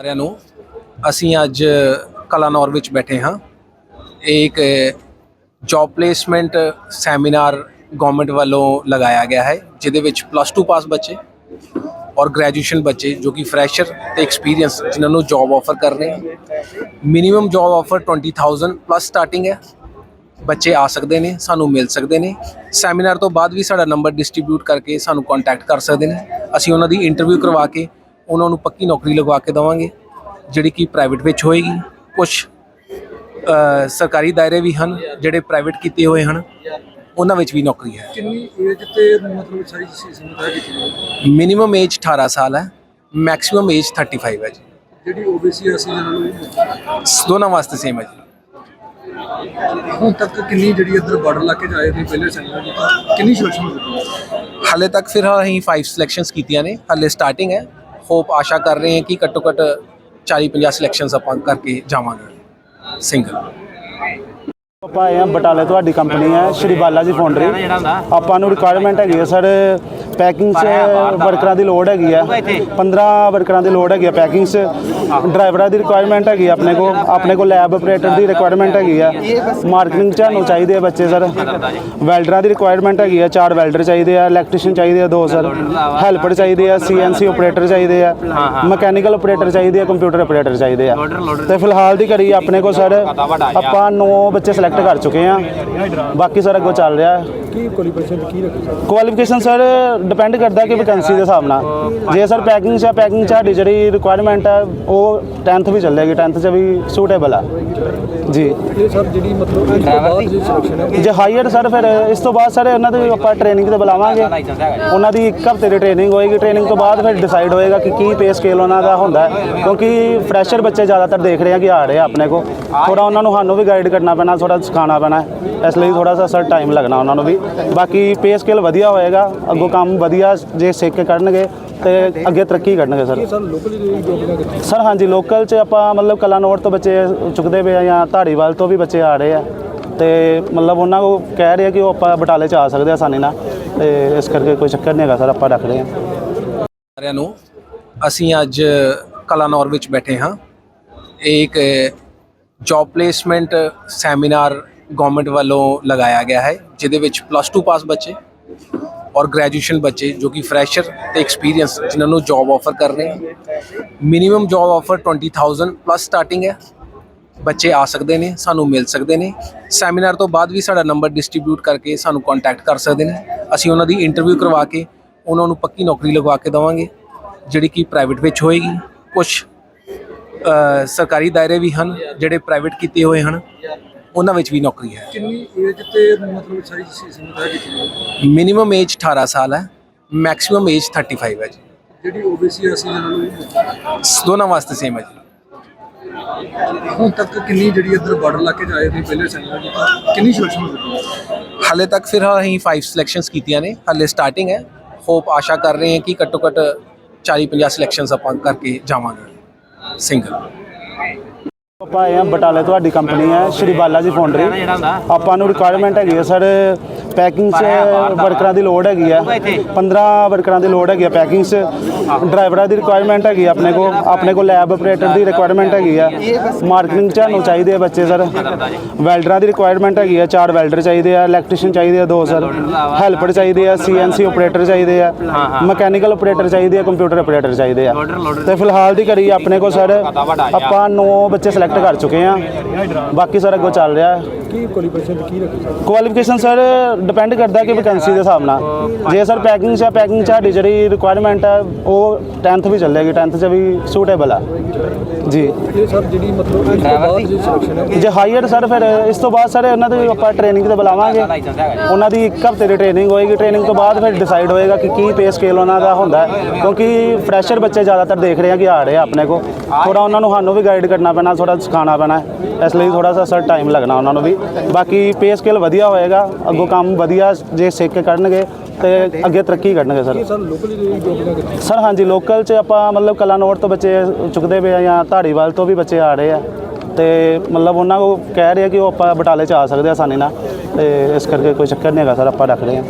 ਸਾਰਿਆਂ ਨੂੰ, ਅਸੀਂ ਅੱਜ ਕਲਾਨੌਰ ਵਿੱਚ ਬੈਠੇ ਹਾਂ। ਇਹ ਇੱਕ ਜੌਬ ਪਲੇਸਮੈਂਟ ਸੈਮੀਨਾਰ ਗਵਰਨਮੈਂਟ ਵੱਲੋਂ ਲਗਾਇਆ ਗਿਆ ਹੈ, ਜਿਹਦੇ ਵਿੱਚ ਪਲੱਸ 2 ਪਾਸ ਬੱਚੇ ਔਰ ਗ੍ਰੈਜੂਏਸ਼ਨ ਬੱਚੇ, ਜੋ ਕਿ ਫਰੈਸ਼ਰ ਤੇ ਐਕਸਪੀਰੀਅੰਸ ਜਿਨ੍ਹਾਂ ਨੂੰ ਜੌਬ ਆਫਰ ਕਰ ਰਹੇ ਹਾਂ minimum job offer 20000 plus starting ਹੈ। ਬੱਚੇ ਆ ਸਕਦੇ ਨੇ, ਸਾਨੂੰ ਮਿਲ ਸਕਦੇ ਨੇ। ਸੈਮੀਨਾਰ ਤੋਂ ਬਾਅਦ ਵੀ ਸਾਡਾ ਨੰਬਰ ਡਿਸਟ੍ਰੀਬਿਊਟ ਕਰਕੇ ਸਾਨੂੰ ਕੰਟੈਕਟ ਕਰ ਸਕਦੇ ਨੇ। ਅਸੀਂ ਉਹਨਾਂ ਦੀ ਇੰਟਰਵਿਊ ਕਰਵਾ ਕੇ ਉਹਨਾਂ ਨੂੰ ਪੱਕੀ ਨੌਕਰੀ ਲਗਵਾ ਕੇ ਦੇਵਾਂਗੇ ਜਿਹੜੀ ਕਿ ਪ੍ਰਾਈਵੇਟ ਵਿੱਚ ਹੋਏਗੀ। ਕੁਝ ਸਰਕਾਰੀ ਦਾਇਰੇ ਵੀ ਹਨ ਜਿਹੜੇ ਪ੍ਰਾਈਵੇਟ ਕੀਤੇ ਹੋਏ ਹਨ ਉਹਨਾਂ ਵਿੱਚ ਵੀ ਨੌਕਰੀ ਹੈ। ਕਿੰਨੀ ਏਜ ਤੇ ਮਤਲਬ ਸਾਰੀ ਸੀਮਤ ਹੈ? ਕੀਤੀ ਮਿਨੀਮਮ ਏਜ 18 ਸਾਲ ਹੈ ਮੈਕਸਿਮਮ ਏਜ 35 ਹੈ ਜੀ। ਜਿਹੜੀ ਓਬੀਸੀ ਅਸੀਂ ਨੂੰ ਦੋਨਾਂ ਵਾਸਤੇ ਸੇਮ ਹੈ ਜੀ। ਹੁਣ ਤੱਕ ਕਿੰਨੀ ਜਿਹੜੀ ਇੱਧਰ ਬਾਰਡਰ ਇਲਾਕੇ 'ਚ ਆਏ ਨੇ ਪਹਿਲੇ ਸੈਂਟਰ ਕੀਤਾ ਕਿੰਨੀ ਸਿਲੈਕਸ਼ਨ ਹੋ? ਚੁੱਕੀ ਹੈ ਹਾਲੇ ਤੱਕ ਫਿਲਹਾਲ ਅਸੀਂ 5 ਸਿਲੈਕਸ਼ਨਸ ਕੀਤੀਆਂ ਨੇ ਹਾਲੇ ਸਟਾਰਟਿੰਗ ਹੈ। ਹੋਪ ਆਸ਼ਾ ਕਰ ਰਹੇ ਹਾਂ ਕਿ ਘੱਟੋ ਘੱਟ 40 50 ਸਿਲੈਕਸ਼ਨਸ ਆਪਾਂ ਕਰਕੇ ਜਾਵਾਂਗੇ। ਸਿੰਗਲ ਆਪਾਂ ਆਏ ਹਾਂ ਬਟਾਲੇ ਤੁਹਾਡੀ ਕੰਪਨੀ ਹੈ, ਸ਼੍ਰੀ ਬਾਲਾ ਜੀ ਫਾਊਂਡਰੀ ਆਪਾਂ ਨੂੰ ਰਿਕੁਆਇਰਮੈਂਟ ਹੈਗੀ ਹੈ, ਸਰ ਪੈਕਿੰਗ 'ਚ ਵਰਕਰਾਂ ਦੀ ਲੋੜ ਹੈਗੀ ਆ। 15 ਵਰਕਰਾਂ ਦੀ ਲੋੜ ਹੈਗੀ ਆ ਪੈਕਿੰਗ 'ਚ। ਡਰਾਈਵਰਾਂ ਦੀ ਰਿਕੁਆਇਰਮੈਂਟ ਹੈਗੀ ਆਪਣੇ ਕੋਲ। ਆਪਣੇ ਕੋਲ ਲੈਬ ਆਪਰੇਟਰ ਦੀ ਰਿਕੁਆਇਰਮੈਂਟ ਹੈਗੀ ਆ। ਮਾਰਕੀਟਿੰਗ 'ਚ ਸਾਨੂੰ ਚਾਹੀਦੇ ਆ ਬੱਚੇ ਸਰ ਵੈਲਡਰਾਂ ਦੀ ਰਿਕੁਆਇਰਮੈਂਟ ਹੈਗੀ ਆ। ਚਾਰ ਵੈਲਡਰ ਚਾਹੀਦੇ ਆ। ਇਲੈਕਟ੍ਰੀਸ਼ੀਅਨ ਚਾਹੀਦੇ ਆ ਦੋ ਸਰ ਹੈਲਪਰ ਚਾਹੀਦੇ ਆ। ਸੀਐਨਸੀ ਆਪਰੇਟਰ ਚਾਹੀਦੇ ਆ। ਮਕੈਨੀਕਲ ਆਪਰੇਟਰ ਚਾਹੀਦੇ ਆ। ਕੰਪਿਊਟਰ ਆਪਰੇਟਰ ਚਾਹੀਦੇ ਆ। ਤੇ ਫਿਲਹਾਲ ਦੀ ਕਰੀ ਆਪਣੇ ਕੋਲ ਸਰ ਆਪਾਂ 9 ਬੱਚੇ ਸਿਲੈਕਟ ਕਰ ਚੁੱਕੇ ਆ। ਬਾਕੀ ਸਰ ਅੱਗੋਂ ਚੱਲ ਰਿਹਾ। ਕੀ ਕੁਆਲੀਫਿਕੇਸ਼ਨ ਕੀ ਰੱਖੀ ਸਰ? ਕੁਆਲੀਫਿਕੇਸ਼ਨ ਸਰ ਡਿਪੈਂਡ ਕਰਦਾ ਕਿ ਵੈਕੈਂਸੀ ਦੇ ਹਿਸਾਬ ਨਾਲ। ਜੇ ਸਰ ਪੈਕਿੰਗ 'ਚ ਪੈਕਿੰਗ 'ਚ ਸਾਡੀ ਜਿਹੜੀ ਰਿਕੁਆਇਰਮੈਂਟ ਹੈ ਉਹ 10th ਵੀ ਚੱਲੇਗੀ 10th 'ਚ ਵੀ ਸੂਟੇਬਲ ਆ। ਜੀ। ਇਹ ਸਰ ਜਿਹੜੀ ਮਤਲਬ ਇਸ ਤੋਂ ਬਾਅਦ ਜਿਹੜੀ ਸਿਲੈਕਸ਼ਨ ਹੈ। ਜੇ ਹਾਈਅਰ ਸਰ ਫਿਰ ਇਸ ਤੋਂ ਬਾਅਦ ਸਰ ਉਹਨਾਂ ਦੀ ਆਪਾਂ ਟ੍ਰੇਨਿੰਗ ਤੇ ਬੁਲਾਵਾਂਗੇ। ਉਹਨਾਂ ਦੀ ਇੱਕ ਹਫ਼ਤੇ ਦੀ ਟ੍ਰੇਨਿੰਗ ਹੋਏਗੀ। ਟ੍ਰੇਨਿੰਗ ਤੋਂ ਬਾਅਦ ਫਿਰ ਡਿਸਾਈਡ ਹੋਏਗਾ ਕਿ ਕੀ ਪੇ ਸਕੇਲ ਉਹਨਾਂ ਦਾ ਹੁੰਦਾ ਕਿਉਂਕਿ ਫਰੈਸ਼ਰ ਬੱਚੇ ਜ਼ਿਆਦਾਤਰ ਦੇਖ ਰਹੇ ਆ ਕਿ ਆ ਰਹੇ ਆ ਆਪਣੇ ਕੋ ਥੋੜਾ ਉਹਨਾਂ ਨੂੰ ਸਾਨੂੰ ਵੀ ਗਾਈਡ ਕਰਨਾ ਪੈਣਾ ਥੋੜਾ ਸਿਖਾਉਣਾ ਪੈਣਾ ਹੈ। ਇਸ ਲਈ ਥੋੜਾ ਸਾ ਸਰ ਟਾਈਮ ਲੱਗਣਾ ਉਹਨਾਂ ਨੂੰ ਵੀ। ਬਾਕੀ ਪੇ ਸਕੇਲ ਵਧੀਆ ਹੋਏਗਾ। ਅੱਗੋਂ ਕੰਮ ਵਧੀਆ ਜੇ ਸਿੱਖ ਕੇ ਕਰਨਗੇ ਤੇ ਅੱਗੇ ਤਰੱਕੀ ਕਰਨਗੇ ਸਰ। ਸਰ ਲੋਕਲ ਜਿਹੜੀ ਜੋਬ ਨਾ ਕੀਤੀ? ਸਰ ਹਾਂਜੀ ਲੋਕਲ 'ਚ ਆਪਾਂ ਮਤਲਬ ਕਲਾਨੌਰ ਤੋਂ ਬੱਚੇ ਚੁੱਕਦੇ ਪਏ ਆ ਜਾਂ ਧਾਰੀਵਾਲ ਤੋਂ ਵੀ ਬੱਚੇ ਆ ਰਹੇ ਆ। ਤੇ ਮਤਲਬ ਉਹਨਾਂ ਕੋ ਕਹਿ ਰਹੇ ਆ ਕਿ ਉਹ ਆਪਾਂ ਬਟਾਲੇ 'ਚ ਆ ਸਕਦੇ ਆ ਆਸਾਨੀ ਨਾਲ। ਤੇ ਇਸ ਕਰਕੇ ਕੋਈ ਚੱਕਰ ਨਹੀਂ ਹੈਗਾ ਸਰ ਆਪਾਂ ਰੱਖ ਰਹੇ ਆ। ਸਾਰਿਆਂ ਨੂੰ ਅਸੀਂ ਅੱਜ ਕਲਾਨੌਰ ਵਿੱਚ ਬੈਠੇ ਹਾਂ। ਇਹ ਇੱਕ ਜੌਬ ਪਲੇਸਮੈਂਟ ਸੈਮੀਨਾਰ ਗਵਰਨਮੈਂਟ ਵੱਲੋਂ ਲਗਾਇਆ ਗਿਆ ਹੈ ਜਿਹਦੇ ਵਿੱਚ ਪਲੱਸ 2 ਪਾਸ ਬੱਚੇ ਔਰ ਗ੍ਰੈਜੂਏਸ਼ਨ ਬੱਚੇ ਜੋ ਕਿ ਫਰੈਸ਼ਰ ਤੇ ਐਕਸਪੀਰੀਅੰਸ ਜਿਨ੍ਹਾਂ ਨੂੰ ਜੌਬ ਆਫਰ ਕਰ ਰਹੇ ਹਾਂ minimum job offer 20000 plus starting ਹੈ। ਬੱਚੇ ਆ ਸਕਦੇ ਨੇ, ਸਾਨੂੰ ਮਿਲ ਸਕਦੇ ਨੇ। ਸੈਮੀਨਾਰ ਤੋਂ ਬਾਅਦ ਵੀ ਸਾਡਾ ਨੰਬਰ ਡਿਸਟ੍ਰੀਬਿਊਟ ਕਰਕੇ ਸਾਨੂੰ ਕੰਟੈਕਟ ਕਰ ਸਕਦੇ ਨੇ। ਅਸੀਂ ਉਹਨਾਂ ਦੀ ਇੰਟਰਵਿਊ ਕਰਵਾ ਕੇ ਉਹਨਾਂ ਨੂੰ ਪੱਕੀ ਨੌਕਰੀ ਲਗਵਾ ਕੇ ਦੇਵਾਂਗੇ, ਜਿਹੜੀ ਕਿ ਪ੍ਰਾਈਵੇਟ ਵਿੱਚ ਹੋਏਗੀ। ਕੁਝ ਸਰਕਾਰੀ ਦਾਇਰੇ ਵੀ ਹਨ ਜਿਹੜੇ ਪ੍ਰਾਈਵੇਟ ਕੀਤੇ ਹੋਏ ਹਨ। ਉਹਨਾਂ ਵਿੱਚ ਵੀ ਨੌਕਰੀ ਹੈ। ਕਿੰਨੀ ਏਜ ਤੇ ਮਤਲਬ ਸਾਰੀ ਸੀਮਤ ਹੈ ਕੀਤੀ ਮਿਨੀਮਮ ਏਜ 18 ਸਾਲ ਹੈ ਮੈਕਸਿਮਮ ਏਜ 35 ਹੈ ਜੀ। ਜਿਹੜੀ ਓਬੀਸੀ ਅਸੀਂ ਦੋਨਾਂ ਵਾਸਤੇ ਸੇਮ ਹੈ ਜੀ। ਹੁਣ ਤੱਕ ਕਿੰਨੀ ਜਿਹੜੀ ਇੱਧਰ ਬਾਰਡਰ ਇਲਾਕੇ 'ਚ ਆਏ ਨੇ ਪਹਿਲੇ ਸੈਂਟਰ ਕੀਤਾ ਕਿੰਨੀ ਸਿਲੈਕਸ਼ਨ ਹੋ ਚੁੱਕੀ ਹੈ? ਹਾਲੇ ਤੱਕ ਫਿਲਹਾਲ ਅਸੀਂ 5 ਸਿਲੈਕਸ਼ਨਸ ਕੀਤੀਆਂ ਨੇ ਹਾਲੇ ਸਟਾਰਟਿੰਗ ਹੈ। ਹੋਪ ਆਸ਼ਾ ਕਰ ਰਹੇ ਹਾਂ ਕਿ ਘੱਟੋ ਘੱਟ 40 50 ਸਿਲੈਕਸ਼ਨਸ ਆਪਾਂ ਕਰਕੇ ਜਾਵਾਂਗੇ। ਸਿੰਗਲ ਆਪਾਂ ਆਏ ਹਾਂ ਬਟਾਲੇ, ਤੁਹਾਡੀ ਕੰਪਨੀ ਹੈ, ਸ਼੍ਰੀ ਬਾਲਾ ਜੀ ਫਾਊਂਡਰੀ ਆਪਾਂ ਨੂੰ ਰਿਕੁਆਇਰਮੈਂਟ ਹੈਗੀ ਹੈ, ਸਰ ਪੈਕਿੰਗ 'ਚ ਵਰਕਰਾਂ ਦੀ ਲੋੜ ਹੈਗੀ ਆ। 15 ਵਰਕਰਾਂ ਦੀ ਲੋੜ ਹੈਗੀ ਆ ਪੈਕਿੰਗ 'ਚ। ਡਰਾਈਵਰਾਂ ਦੀ ਰਿਕੁਆਇਰਮੈਂਟ ਹੈਗੀ ਆ ਆਪਣੇ ਕੋਲ ਆਪਣੇ ਕੋਲ ਲੈਬ ਆਪਰੇਟਰ ਦੀ ਰਿਕੁਆਇਰਮੈਂਟ ਹੈਗੀ ਆ। ਮਾਰਕੀਟਿੰਗ 'ਚ ਸਾਨੂੰ ਚਾਹੀਦੇ ਆ ਬੱਚੇ ਸਰ ਵੈਲਡਰਾਂ ਦੀ ਰਿਕੁਆਇਰਮੈਂਟ ਹੈਗੀ ਆ ਚਾਰ ਵੈਲਡਰ ਚਾਹੀਦੇ ਆ ਇਲੈਕਟ੍ਰੀਸ਼ੀਅਨ ਚਾਹੀਦੇ ਆ ਦੋ ਸਰ ਹੈਲਪਰ ਚਾਹੀਦੇ ਆ ਸੀਐਨਸੀ ਆਪਰੇਟਰ ਚਾਹੀਦੇ ਆ। ਮਕੈਨੀਕਲ ਆਪਰੇਟਰ ਚਾਹੀਦੇ ਆ ਕੰਪਿਊਟਰ ਆਪਰੇਟਰ ਚਾਹੀਦੇ ਆ। ਤੇ ਫਿਲਹਾਲ ਦੀ ਕਰੀ ਆਪਣੇ ਕੋਲ ਸਰ ਆਪਾਂ 9 ਬੱਚੇ ਸਿਲੈਕਟ ਕਰ ਚੁੱਕੇ ਆ। ਬਾਕੀ ਸਰ ਅੱਗੋਂ ਚੱਲ ਰਿਹਾ। ਕੀ ਕੁਆਲੀਫਿਕੇਸ਼ਨ ਕੀ ਰੱਖੀ ਸਰ ਕੁਆਲੀਫਿਕੇਸ਼ਨ ਸਰ ਡਿਪੈਂਡ ਕਰਦਾ ਕਿ ਵੈਕੈਂਸੀ ਦੇ ਹਿਸਾਬ ਨਾਲ। ਜੇ ਸਰ ਪੈਕਿੰਗ 'ਚ ਆ ਪੈਕਿੰਗ 'ਚ ਸਾਡੀ ਜਿਹੜੀ ਰਿਕੁਆਇਰਮੈਂਟ ਹੈ ਉਹ 10th ਵੀ ਚੱਲੇਗੀ 10th 'ਚ ਵੀ ਸੂਟੇਬਲ ਆ। ਜੀ। ਇਹ ਸਰ ਜਿਹੜੀ ਮਤਲਬ ਇਸ ਤੋਂ ਬਾਅਦ ਜਿਹੜੀ ਸਿਲੈਕਸ਼ਨ ਹੈ। ਜੇ ਹਾਈਅਰ ਸਰ ਫਿਰ ਇਸ ਤੋਂ ਬਾਅਦ ਸਰ ਉਹਨਾਂ ਦੀ ਆਪਾਂ ਟ੍ਰੇਨਿੰਗ ਤੇ ਬੁਲਾਵਾਂਗੇ। ਉਹਨਾਂ ਦੀ ਇੱਕ ਹਫ਼ਤੇ ਦੀ ਟ੍ਰੇਨਿੰਗ ਹੋਏਗੀ। ਟ੍ਰੇਨਿੰਗ ਤੋਂ ਬਾਅਦ ਫਿਰ ਡਿਸਾਈਡ ਹੋਏਗਾ ਕਿ ਕੀ ਪੇ ਸਕੇਲ ਉਹਨਾਂ ਦਾ ਹੁੰਦਾ ਹੈ। ਕਿਉਂਕਿ ਫਰੈਸ਼ਰ ਬੱਚੇ ਜ਼ਿਆਦਾਤਰ ਦੇਖ ਰਹੇ ਆ ਕਿ ਆ ਰਹੇ ਆ ਆਪਣੇ ਕੋ ਥੋੜਾ ਉਹਨਾਂ ਨੂੰ ਸਾਨੂੰ ਵੀ ਗਾਈਡ ਕਰਨਾ ਪੈਣਾ ਥੋੜਾ ਸਿਖਾਉਣਾ ਪੈਣਾ। ਇਸ ਲਈ ਥੋੜਾ ਸਾ ਸਰ ਟਾਈਮ ਲੱਗਣਾ ਉਹਨਾਂ ਨੂੰ ਵੀ। ਬਾਕੀ ਪੇ ਸਕੇਲ ਵਧੀਆ ਹੋਏਗਾ ਅੱਗੋਂ ਕੰਮ ਵਧੀਆ ਜੇ ਸਿੱਖ ਕੇ ਕਰਨਗੇ ਤੇ ਅੱਗੇ ਤਰੱਕੀ ਕਰਨਗੇ ਸਰ। ਸਰ ਲੋਕਲ ਨਾ? ਹਾਂਜੀ ਲੋਕਲ 'ਚ ਆਪਾਂ ਮਤਲਬ ਕਲਾਨੌਰ ਤੋਂ ਬੱਚੇ ਚੁੱਕਦੇ ਪਏ ਆ ਜਾਂ ਧਾਰੀਵਾਲ ਤੋਂ ਵੀ ਬੱਚੇ ਆ ਰਹੇ ਆ। ਤੇ ਮਤਲਬ ਉਹਨਾਂ ਕੋ ਕਹਿ ਰਹੇ ਆ ਕਿ ਉਹ ਆਪਾਂ ਬਟਾਲੇ 'ਚ ਆ ਸਕਦੇ ਆ ਆਸਾਨੀ ਨਾਲ। ਤੇ ਇਸ ਕਰਕੇ ਕੋਈ ਚੱਕਰ ਨਹੀਂ ਹੈਗਾ ਸਰ ਆਪਾਂ ਰੱਖ ਰਹੇ ਆ।